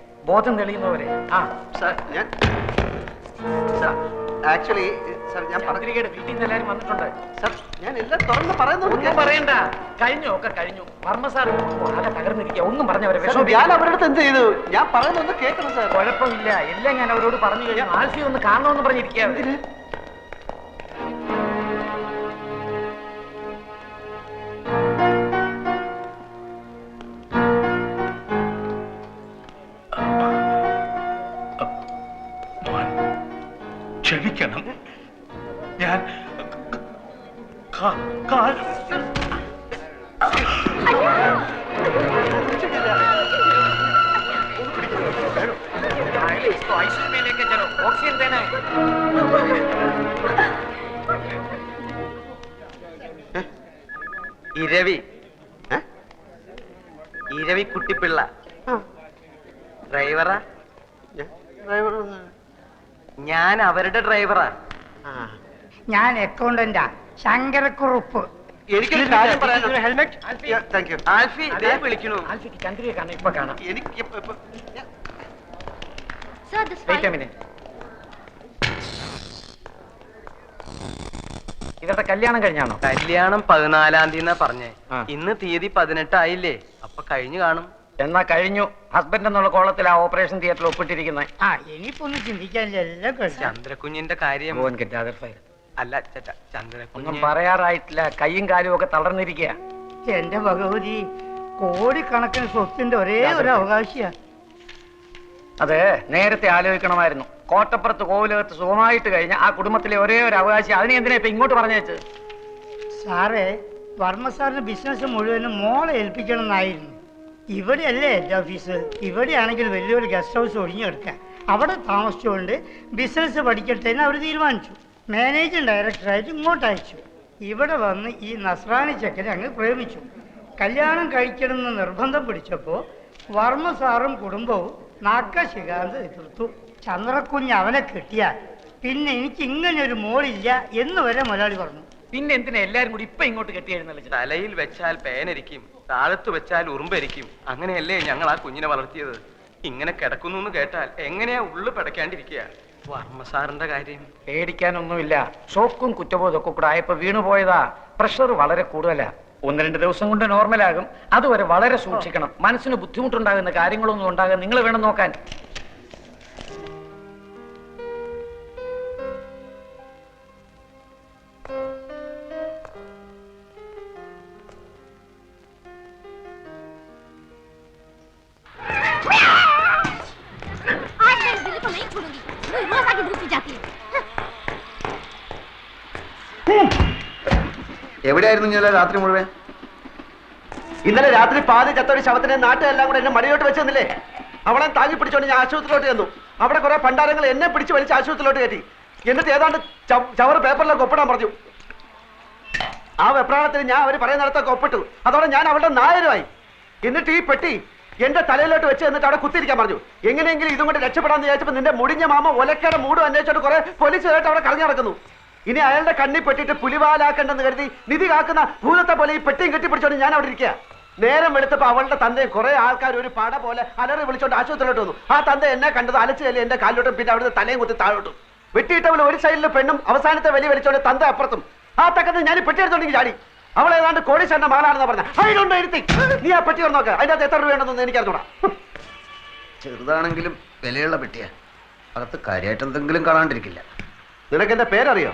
ഞാൻ ബോധം തെളിയുന്നവരെ. ആ സാർ ഞാൻ സാർ ആക്ച്വലി സാർ ഞാൻ പറഞ്ഞിരിക്കട്ടെ വീട്ടിൽ നിന്ന് എല്ലാവരും വന്നിട്ടുണ്ട്. സാർ ഞാൻ എല്ലാം തുറന്ന് പറയുന്നു ഒന്നും പറയണ്ട. കഴിഞ്ഞു ഒക്കെ കഴിഞ്ഞു. വർമ്മ സാർ ആകെ തകർന്നിരിക്കുക. ഒന്നും പറഞ്ഞവരെ. ഞാൻ അവരുടെ അടുത്ത് എന്ത് ചെയ്തു? ഞാൻ പറയുന്നൊന്ന് കേൾക്കണം സാർ. കുഴപ്പമില്ല. എല്ലാം ഞാൻ അവരോട് പറഞ്ഞു കഴിഞ്ഞാൽ ആൽഫി ഒന്ന് കാണണമെന്ന് പറഞ്ഞിരിക്കുകയാണ് इसको आईसीयू में लेके चलो ऑक्सीजन देना है ഇരവി ഏ? ഇരവി കുട്ടിപ്പിള്ള ഡ്രൈവറാ ഡ്രൈവർ ഞാൻ അവരുടെ ഡ്രൈവറാ ഞാൻ അക്കൗണ്ടന്റാ ശങ്കരക്കുറുപ്പ് എനിക്കൊരു കാര്യം പറയാനുണ്ട് helmet Alfie thank you Alfie ദേ വിളിക്കണു ആൽഫിക്ക് ചന്ദ്രിയെ കാണാം ഇപ്പൊ കാണാം എനിക്ക് ഇപ്പ- ഇപ്പ- ഞാൻ- Sir, this Wait file. Minute ഇവരുടെ കല്യാണം കഴിഞ്ഞാണോ? കല്യാണം പതിനാലാം തീയതി പറഞ്ഞേ. ആ. ഇന്ന് തീയതി പതിനെട്ടായില്ലേ? അപ്പൊ കഴിഞ്ഞു കാണും. എന്നാ കഴിഞ്ഞു. ഹസ്ബൻഡ് എന്നുള്ള കോളത്തിൽ ആ ഓപ്പറേഷൻ തിയേറ്ററിൽ ഒപ്പിട്ടിരിക്കുന്നത് ആ ഇനിയിപ്പോ ഒന്ന് ചിന്തിക്കാനില്ല. എല്ലാം കഴിഞ്ഞു ചന്ദ്രകുഞ്ഞിന്റെ കാര്യം. അല്ല ചേട്ടാ ഒന്നും ചന്ദ്രകുഞ്ഞ് പറയാറായിട്ടില്ല. കൈയും കാലും ഒക്കെ തളർന്നിരിക്കുക എന്റെ ഭഗവതി കോടിക്കണക്കിന് സ്വത്തിന്റെ ഒരേ ഒരു അവകാശിയാ. അത് നേരത്തെ ആലോചിക്കണമായിരുന്നു. കോട്ടപ്പുറത്ത് കോവിലകത്ത് സുഖമായിട്ട് കഴിഞ്ഞ ആ കുടുംബത്തിലെ ഒരേ ഒരു അവകാശി അതിനെ എന്തിനാ ഇപ്പൊ ഇങ്ങോട്ട് പറഞ്ഞേച്ച് സാറേ വർമ്മ സാറിന് ബിസിനസ് മുഴുവനും മോളെ ഏൽപ്പിക്കണം എന്നായിരുന്നു ഇവിടെയല്ലേ എന്റെ ഓഫീസ്? ഇവിടെയാണെങ്കിൽ വലിയൊരു ഗസ്റ്റ് ഹൗസ് ഒഴിഞ്ഞെടുക്കാം അവിടെ താമസിച്ചുകൊണ്ട് ബിസിനസ് പഠിക്കട്ടെ എന്ന് അവർ തീരുമാനിച്ചു. മാനേജിങ് ഡയറക്ടറായിട്ട് ഇങ്ങോട്ട് അയച്ചു. ഇവിടെ വന്ന് ഈ നസ്രാണി ചെക്കനെ അങ്ങ് പ്രേമിച്ചു. കല്യാണം കഴിക്കണമെന്ന് നിർബന്ധം പിടിച്ചപ്പോൾ വർമ്മ സാറും കുടുംബവും നാക്ക ശികാന്ത് എതിർത്തു ചന്ദ്രക്കുഞ്ഞ് അവനെ കിട്ടിയാൽ പിന്നെ എനിക്ക് ഇങ്ങനെ ഒരു മോളില്ല എന്ന് വരെ മുതലാളി പറഞ്ഞു. പിന്നെ എന്തിനാ എല്ലാരും കൂടി ഇപ്പൊ ഇങ്ങോട്ട് കെട്ടിയായിരുന്നല്ലോ തലയിൽ വെച്ചാൽ പേനരിക്കും താഴത്ത് വെച്ചാൽ ഉറുമ്പരിക്കും. അങ്ങനെയല്ലേ ഞങ്ങൾ ആ കുഞ്ഞിനെ വളർത്തിയത്? ഇങ്ങനെ കിടക്കുന്നു എന്ന് കേട്ടാൽ എങ്ങനെയാ ഉള്ളു പിടയ്ക്കാണ്ടിരിക്കുക? വർമ്മസാറിന്റെ കാര്യം. പേടിക്കാനൊന്നുമില്ല. ഷോക്കും കുറ്റബോധമൊക്കെ കൂടെ ആയപ്പോ വീണുപോയതാ. പ്രഷർ വളരെ കൂടുതലാ. ഒന്ന് രണ്ട് ദിവസം കൊണ്ട് നോർമലാകും. അതുവരെ വളരെ സൂക്ഷിക്കണം. മനസ്സിന് ബുദ്ധിമുട്ടുണ്ടാകുന്ന കാര്യങ്ങളൊന്നും ഉണ്ടാകാൻ നിങ്ങൾ വേണം നോക്കാൻ. എവിടെയായിരുന്നു ഇന്നലെ രാത്രി മുഴുവൻ? ഇന്നലെ രാത്രി പാതി ചത്തൊരു ശവത്തിനെ നാട്ടുകാരെല്ലാം കൂടെ എന്നെ മടിയോട്ട് വെച്ചെന്നില്ലേ അവളെ താങ്ങി പിടിച്ചോണ്ട് ഞാൻ ആശുപത്രിയിലോട്ട് ചെന്നു. അവിടെ കുറെ പണ്ടാരങ്ങൾ എന്നെ പിടിച്ച് വലിച്ച് ആശുപത്രിയിലോട്ട് കയറ്റി. എന്നിട്ട് ഏതാണ്ട് ചവ- ചവറ് പേപ്പറിലൊക്കെ ഒപ്പിടാൻ പറഞ്ഞു. ആ വെപ്രാണത്തിൽ ഞാൻ അവർ പറയുന്നിടത്തൊക്കെ ഒപ്പിട്ടു. അതോടെ ഞാൻ അവളുടെ നായരുമായി. എന്നിട്ട് ഈ പെട്ടി എന്റെ തലയിലോട്ട് വെച്ച് എന്നിട്ട് അവിടെ കുത്തിരിക്കാൻ പറഞ്ഞു. എങ്ങനെയെങ്കിലും ഇതും കൊണ്ട് രക്ഷപ്പെടാന്ന് വിചാരിച്ചപ്പോൾ നിന്റെ മുടിഞ്ഞ മാമ ഒലക്കയുടെ മൂടും അന്വേഷിച്ചോണ്ട് കുറെ പോലീസുകാരായിട്ട് അവിടെ കറങ്ങി നടക്കുന്നു. ഇനി അയാളുടെ കണ്ണി പെട്ടിട്ട് പുലിവാലാക്കണ്ടെന്ന് കരുതി നിധി കാക്കുന്ന ഭൂതത്തെ പോലെ ഈ പെട്ടിയും കെട്ടിപ്പിടിച്ചോണ്ട് ഞാൻ അവിടെ ഇരിക്കുക നേരം വെളുത്തപ്പോ അവളുടെ തന്തയും കുറെ ആൾക്കാർ ഒരു പട പോലെ അലറി വിളിച്ചോണ്ട് ആശുപത്രിയിലോട്ട് വന്നു. ആ തന്ത എന്നെ കണ്ടത് അലച്ചു ചെല്ലി എന്റെ കാലിലോട്ടും പിന്നെ അവിടുത്തെ തലയും കുത്തി താഴോട്ടും. വെട്ടിയിട്ടവൾ ഒരു സൈഡിലെ പെണ്ണും അവസാനത്തെ വലിയ വലിച്ചോണ്ട് തന്ത അപ്പുറത്തും. ആ തക്കത്ത് ഞാൻ പെട്ടിയെടുത്തോണ്ടെങ്കിൽ ചാടി. അവൾ ഏതാണ്ട് കോടീശ്വരന്റെ മകളാണെന്ന് പറഞ്ഞ. അതിലുണ്ട് ഇരുത്തി നീ ആ പെട്ടി നോക്ക. അതിന്റെ അകത്ത് എത്ര രൂപയുണ്ടെന്നൊന്നും എനിക്ക് അറിഞ്ഞൂടാ ചെറുതാണെങ്കിലും വിലയുള്ള പെട്ടിയാ. അകത്ത് കാര്യമായിട്ട് എന്തെങ്കിലും കാണാണ്ടിരിക്കില്ല. നിനക്ക് എന്റെ പേരറിയോ?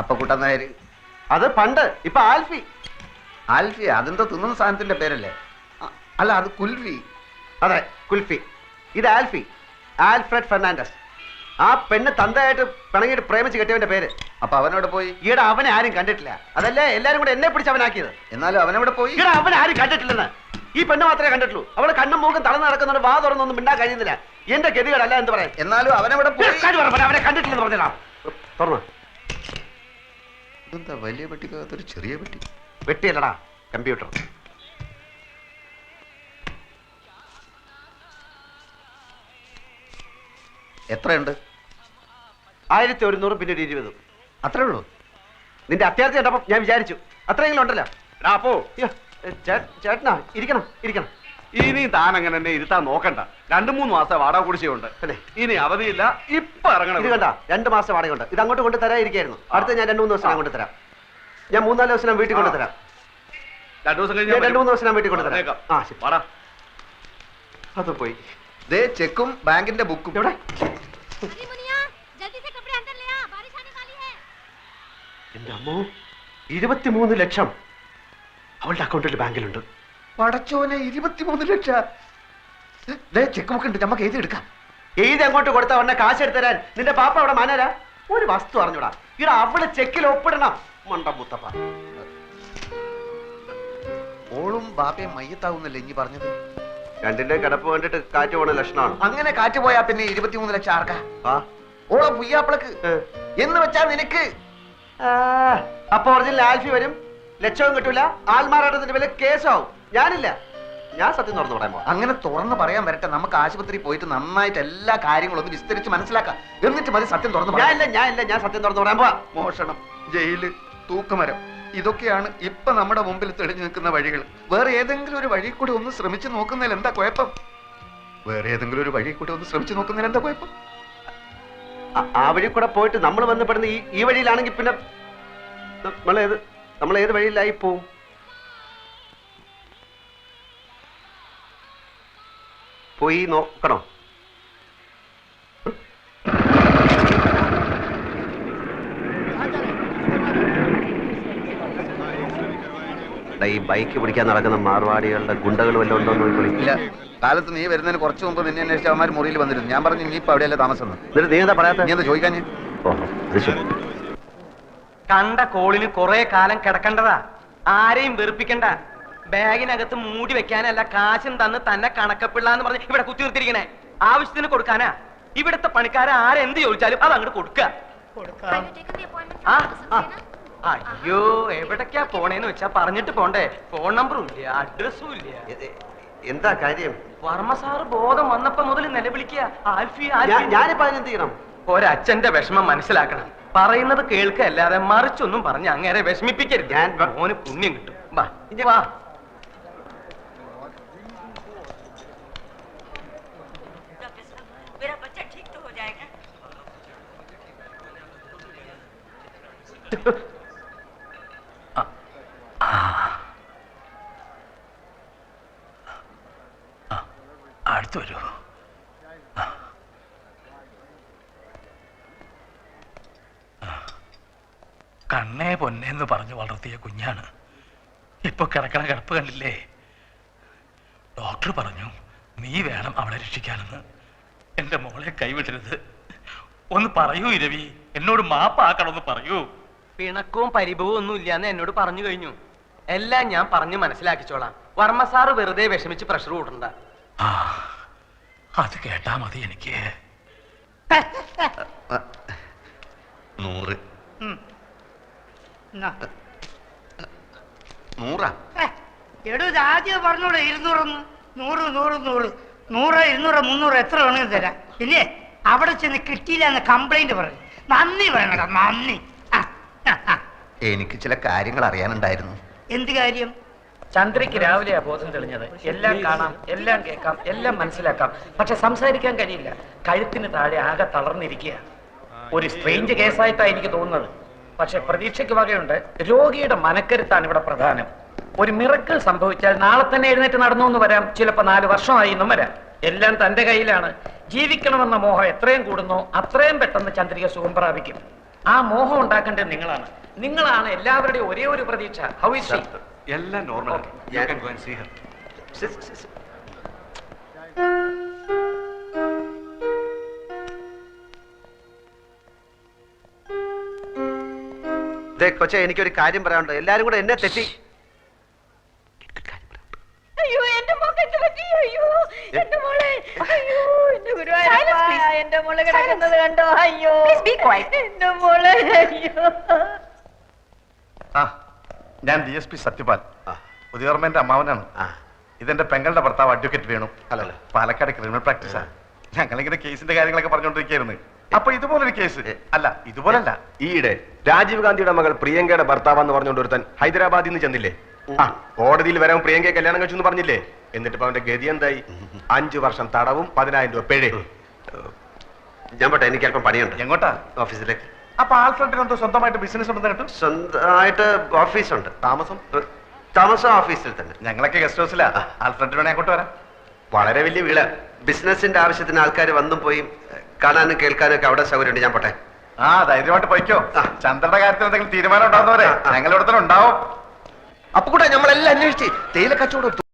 അപ്പൊ കുട്ടൻ നായര് അത് പണ്ട് ഇപ്പൊ ആൽഫി. ആൽഫി അതെന്തോ തിന്നുന്ന സാധനത്തിന്റെ പേരല്ലേ? അല്ല അത് കുൽഫി. അതെ കുൽഫി. ഇത് ആൽഫി. Alfred Fernandez. ആ പെണ്ണ് തന്തയായിട്ട് പിണങ്ങിയിട്ട് പ്രേമിച്ച് കെട്ടിയവന്റെ പേര്. അപ്പൊ അവനോട് പോയി? ഈടെ അവനെ ആരും കണ്ടിട്ടില്ല. അതല്ലേ എല്ലാരും കൂടെ എന്നെ പിടിച്ച് അവനാക്കിയത്? എന്നാലും അവനവിടെ പോയി? ഈടെ അവനെ ആരും കണ്ടിട്ടില്ലെന്ന്. ഈ പെണ്ണ് മാത്രമേ കണ്ടിട്ടുള്ളൂ. അവൾ കണ്ണും മൂക്കും തളർന്ന് നടക്കുന്നുണ്ട്. വാ തുറന്നൊന്നും മിണ്ടാൻ കഴിയുന്നില്ല. എന്റെ ഗതികളല്ല എന്ന് പറയാം എന്നാലും അവനവിടെ പോയി? അവനെ കണ്ടിട്ടില്ലെന്ന് പറഞ്ഞാ തുറന്നു. ഇതെന്താ വലിയ പെട്ടിക്കകത്തൊരു ചെറിയ പെട്ടി? വെട്ടിയല്ലടാ കമ്പ്യൂട്ടർ. എത്രയുണ്ട്? ആയിരത്തി ഒരുന്നൂറും പിന്നെ ഒരു ഇരുപതും. അത്രേ ഉള്ളൂ. നിന്റെ അത്യാവശ്യം കണ്ടപ്പോ ഞാൻ വിചാരിച്ചു. അത്രയെങ്കിലും ഉണ്ടല്ലോ. എടാ, അപ്പോ യ്യോ, ഏ, ചേ- ചേട്ടനാ ഇരിക്കണം ഇരിക്കണം. ഇനിയും താൻ അങ്ങനെ തന്നെ ഇരുത്താൻ നോക്കണ്ട. രണ്ടു മൂന്ന് മാസം വാടക കുടിശ്ശിയുണ്ട് അല്ലേ? ഇനി അവധിയില്ല ഇപ്പൊ ഇറങ്ങണം. ഇത് കണ്ട രണ്ട് മാസം വാടക ഉണ്ട് ഇത് അങ്ങോട്ട് കൊണ്ട് തരാതിരിക്കായിരുന്നു അടുത്ത ഞാൻ രണ്ട് മൂന്ന് ദിവസം കൊണ്ട് തരാം ഞാൻ മൂന്നാൽ ദിവസം വീട്ടിൽ കൊണ്ട് തരാം രണ്ടു ദിവസം കഴിഞ്ഞാൽ രണ്ടു മൂന്ന് ദിവസം വീട്ടിൽ കൊണ്ട് തരാം ആ ശരി. വാടാ. അത് പോയി. ദേ ചെക്കും ബാങ്കിന്റെ ബുക്കും. എവിടെ? എന്റെ അമ്മോ ഇരുപത്തിമൂന്ന് ലക്ഷം അവളുടെ അക്കൗണ്ടിൽ ബാങ്കിലുണ്ട്. പടച്ചോനെ ഇരുപത്തിമൂന്ന് ലക്ഷം. ചെക്ക് ബുക്ക് ഉണ്ട്. നമുക്ക് എഴുതി എടുക്കാം. എഴുതി അങ്ങോട്ട് കൊടുത്ത ഉടനെ കാശ് എടുത്തരാൻ നിന്റെ പാപ്പ അവിടെ മാനരാ? ഒരു വസ്തു അറിഞ്ഞൂടാ. ഇവിടെ അവിടെ ചെക്കിൽ ഒപ്പിടണം. മണ്ട മുത്തപ്പ. ഓളും ബാപ്പയും മയ്യത്താവുന്നല്ലേ ഇനി പറഞ്ഞത്? രണ്ടിന്റെ കിടപ്പ് കണ്ടിട്ട് കാറ്റ് പോണ ലക്ഷണമാണ്. അങ്ങനെ കാറ്റ് പോയാ പിന്നെ ഇരുപത്തിമൂന്ന് ലക്ഷം ആർക്കാ? ഓളെ പുയ്യാപ്പിളക്ക്. എന്ന് വെച്ചാ നിനക്ക്. അപ്പൊ ഒറിജിനൽ ആൽഫി വരും. ലക്ഷവും കിട്ടൂല. ആൾമാറാട്ടത്തിന്റെ വില കേസാവും. ഞാനില്ല. ഞാൻ സത്യം തുറന്നു പറയാൻ പോവാ അങ്ങനെ തുറന്ന് പറയാൻ വരട്ടെ. നമുക്ക് ആശുപത്രി പോയിട്ട് നന്നായിട്ട് എല്ലാ കാര്യങ്ങളും ഒന്ന് വിസ്തരിച്ച് മനസ്സിലാക്കാം. എന്നിട്ട് മതി സത്യം തുറന്ന് ഞാൻ ഇല്ല ഞാൻ ഇല്ല ഞാൻ സത്യം തുറന്നു പറയാൻ പോവാ. മോഷണം ജയിൽ തൂക്കുമരം ഇതൊക്കെയാണ് ഇപ്പൊ നമ്മുടെ മുമ്പിൽ തെളിഞ്ഞു നിൽക്കുന്ന വഴികൾ. വേറെ ഏതെങ്കിലും ഒരു വഴി കൂടി ഒന്ന് ശ്രമിച്ചു നോക്കുന്നതിൽ എന്താ കുഴപ്പം? വേറെ ഏതെങ്കിലും ഒരു വഴി കൂടി ഒന്ന് ശ്രമിച്ചു നോക്കുന്നതിൽ എന്താ കുഴപ്പം? ആ- വഴി കൂടെ പോയിട്ട് നമ്മൾ ബന്ധപ്പെടുന്ന ഈ ഈ വഴിയിലാണെങ്കിൽ പിന്നെ നമ്മൾ ഏത് നമ്മൾ ഏത് വഴിയിലായി പോവും? പോയി നോക്കണോ. ഈ ബൈക്ക് പിടിക്കാൻ നടക്കുന്ന മാർവാടികളുടെ ഗുണ്ടകൾ വല്ലതും ഉണ്ടോ എന്ന് ഇല്ല കാലത്ത് നീ വരുന്നതിന് കുറച്ച് മുമ്പ് നിന്നെ അന്വേഷിച്ച അവന്മാർ മുറിയിൽ വന്നിരുന്നു. ഞാൻ പറഞ്ഞു നീ ഇപ്പൊ അവിടെയല്ലേ താമസം. എന്നിട്ട് നീ എന്താ പറയാത്ത? നീ എന്താ ചോദിക്കാൻ കണ്ട കോളിന് കുറെ കാലം കിടക്കണ്ടതാ. ആരെയും വെറുപ്പിക്കണ്ട. ബാഗിനകത്ത് മൂടി വെക്കാനല്ല കാശും തന്ന് തന്നെ കണക്കപ്പിള്ള എന്ന് പറഞ്ഞ് ഇവിടെ കുത്തി നിർത്തിയിരിക്കണേ. ആവശ്യത്തിന് കൊടുക്കാനാ? ഇവിടുത്തെ പണിക്കാരെ ആരെന്ത് ചോദിച്ചാലും അത് അങ്ങോട്ട് കൊടുക്കുക? അയ്യോ എവിടക്കാ പോണേന്ന് വെച്ചാ പറഞ്ഞിട്ട് പോണ്ടേ. ഫോൺ നമ്പറും ഇല്ല അഡ്രസ്സും ഇല്ല. എന്താ കാര്യം? വർമ്മ സാറ് ബോധം വന്നപ്പോ മുതൽ നിലവിളിക്കുക ആൽഫി ഞാനിപ്പോ അതിനെന്ത് ചെയ്യണം? ഒരച്ഛന്റെ വിഷമം മനസ്സിലാക്കണം. പറയുന്നത് കേൾക്കല്ലാതെ മറിച്ചൊന്നും പറഞ്ഞ് അങ്ങേരെ വിഷമിപ്പിക്കരുത്. ഞാൻ- മോന് പുണ്യം കിട്ടും. വാ. വാ. കണ്ണേ പൊന്നേന്ന് പറഞ്ഞു വളർത്തിയ കുഞ്ഞാണ്. ഇപ്പൊ കിടക്കണ കിടപ്പ് കണ്ടില്ലേ? ഡോക്ടർ പറഞ്ഞു നീ വേണം അവളെ രക്ഷിക്കാനെന്ന്. എന്റെ മോളെ കൈവിടരുത്. ഒന്ന് പറയൂ ഇരവി. എന്നോട് മാപ്പാക്കണമെന്ന് പറയൂ. പിണക്കവും പരിഭവവും ഒന്നും ഇല്ലാന്ന് എന്നോട് പറഞ്ഞു കഴിഞ്ഞു. എല്ലാം ഞാൻ പറഞ്ഞു മനസ്സിലാക്കിച്ചോളാം. വർമ്മ സാറ് വെറുതെ വിഷമിച്ച് പ്രഷർ കൂട്ടണ്ട ആ അത് കേട്ടാ മതി എനിക്ക്. നൂറ്. ഉം. എന്നാ. നൂറാ? ഏ, എടോ ഇത് ആദ്യം പറഞ്ഞോളൂ ഇരുന്നൂറൊന്ന്. നൂറ് നൂറ് നൂറ്. നൂറ് ഇരുന്നൂറ് മുന്നൂറ് എത്ര വേണമെങ്കിലും തരാം. ഇല്ലേ അവിടെ ചെന്ന് കിട്ടിയില്ല എന്ന് കംപ്ലൈന്റ് പറഞ്ഞു നന്ദി പറയണടാ നന്ദി. എനിക്ക് ചില കാര്യങ്ങൾ അറിയാനുണ്ടായിരുന്നു. എന്ത് കാര്യം? ചന്ദ്രയ്ക്ക് രാവിലെയാ ബോധം തെളിഞ്ഞത്. എല്ലാം കാണാം എല്ലാം കേൾക്കാം എല്ലാം മനസ്സിലാക്കാം. പക്ഷെ സംസാരിക്കാൻ കഴിയില്ല. കഴുത്തിന് താഴെ ആകെ തളർന്നിരിക്കുക ഒരു സ്ട്രേഞ്ച് കേസായിട്ടാണ് എനിക്ക് തോന്നുന്നത്. പക്ഷെ പ്രതീക്ഷയ്ക്ക് വകയുണ്ട് രോഗിയുടെ മനക്കരുത്താണ് ഇവിടെ പ്രധാനം. ഒരു മിറക്കൽ സംഭവിച്ചാൽ നാളെ തന്നെ എഴുന്നേറ്റ് നടന്നു എന്ന് വരാം. ചിലപ്പോ നാല് വർഷമായി എന്നും വരാം. എല്ലാം തന്റെ കയ്യിലാണ്. ജീവിക്കണമെന്ന മോഹം എത്രയും കൂടുന്നോ അത്രയും പെട്ടെന്ന് ചന്ദ്രിക സുഖം പ്രാപിക്കും. ആ മോഹം ഉണ്ടാക്കേണ്ടത് നിങ്ങളാണ്. നിങ്ങളാണ് എല്ലാവരുടെയും ഒരേ ഒരു പ്രതീക്ഷ. ഹൗ ഇസ് എല്ലാം നോർമൽ കൊച്ചെ എനിക്കൊരു കാര്യം പറയാനുണ്ട്. എല്ലാരും കൂടെ എന്നെ തെറ്റി. അയ്യോ എന്റെ മോളെ അയ്യോ. എന്റെ മോളെ കിടക്കുന്നത് കണ്ടോ? അയ്യോ. എന്റെ മോൾ അയ്യോ. ആ ഞാൻ ഡി എസ് പി സത്യപാൽ. പുതിയോർമ്മന്റെ അമ്മാവനാണ്. ഇതെന്റെ പെങ്ങളുടെ ഭർത്താവ് അഡ്വക്കേറ്റ് വേണു. അല്ലല്ല. പാലക്കാട് ക്രിമിനൽ പ്രാക്ടീസാണ് ഞങ്ങളിങ്ങനെ കേസിന്റെ കാര്യങ്ങളൊക്കെ പറഞ്ഞുകൊണ്ടിരിക്കുകയായിരുന്നു അപ്പൊ ഇതുപോലൊരു കേസ്. അല്ല ഇതുപോലല്ല. ഈയിടെ രാജീവ് ഗാന്ധിയുടെ മകൾ പ്രിയങ്കയുടെ ഭർത്താവെന്ന് പറഞ്ഞുകൊണ്ട് ഒരുത്തൻ ഹൈദരാബാദിൽ നിന്ന് ചെന്നില്ലേ? ആ കോടതിയിൽ വരാൻ പ്രിയങ്കയെ കല്യാണം കഴിച്ചു എന്ന് പറഞ്ഞില്ലേ? എന്നിട്ട് അവന്റെ ഗതി എന്തായി? അഞ്ചു വർഷം തടവും പതിനായിരം രൂപ പേഴേ ഞാൻ പോട്ടെ എനിക്ക് അല്പം പണിയുണ്ട്. എങ്ങോട്ടാ? ഓഫീസിലേക്ക്. അപ്പൊ ആൽഫ്രണ്ടിന് എന്തോ സ്വന്തമായിട്ട് ബിസിനസ് ഉണ്ടെന്ന് കേട്ടു? സ്വന്തമായിട്ട് ഓഫീസുണ്ട്. താമസം? താമസം ഓഫീസിൽ തന്നെ. ഞങ്ങളൊക്കെ ഗസ്റ്റ് ഹൗസിലാ ആൽഫ്രണ്ടിന് വേണേ അങ്ങോട്ട് വരാം. വളരെ വലിയ വീട്. ബിസിനസിന്റെ ആവശ്യത്തിന് ആൾക്കാർ വന്നും പോയി കാണാനും കേൾക്കാനും ഒക്കെ അവിടെ സൗകര്യമുണ്ട്. ഞാൻ പോട്ടെ. ആ ധൈര്യമായിട്ട് പോയിക്കോ. ചന്ദ്രന്റെ കാര്യത്തിൽ എന്തെങ്കിലും തീരുമാനം ഉണ്ടാകുന്നവരെ ഇവിടെ തന്നെ ഉണ്ടാവും. അപ്പൊ കൂടെ നമ്മളെല്ലാം അന്വേഷിച്ച് തേയില കച്ചവടം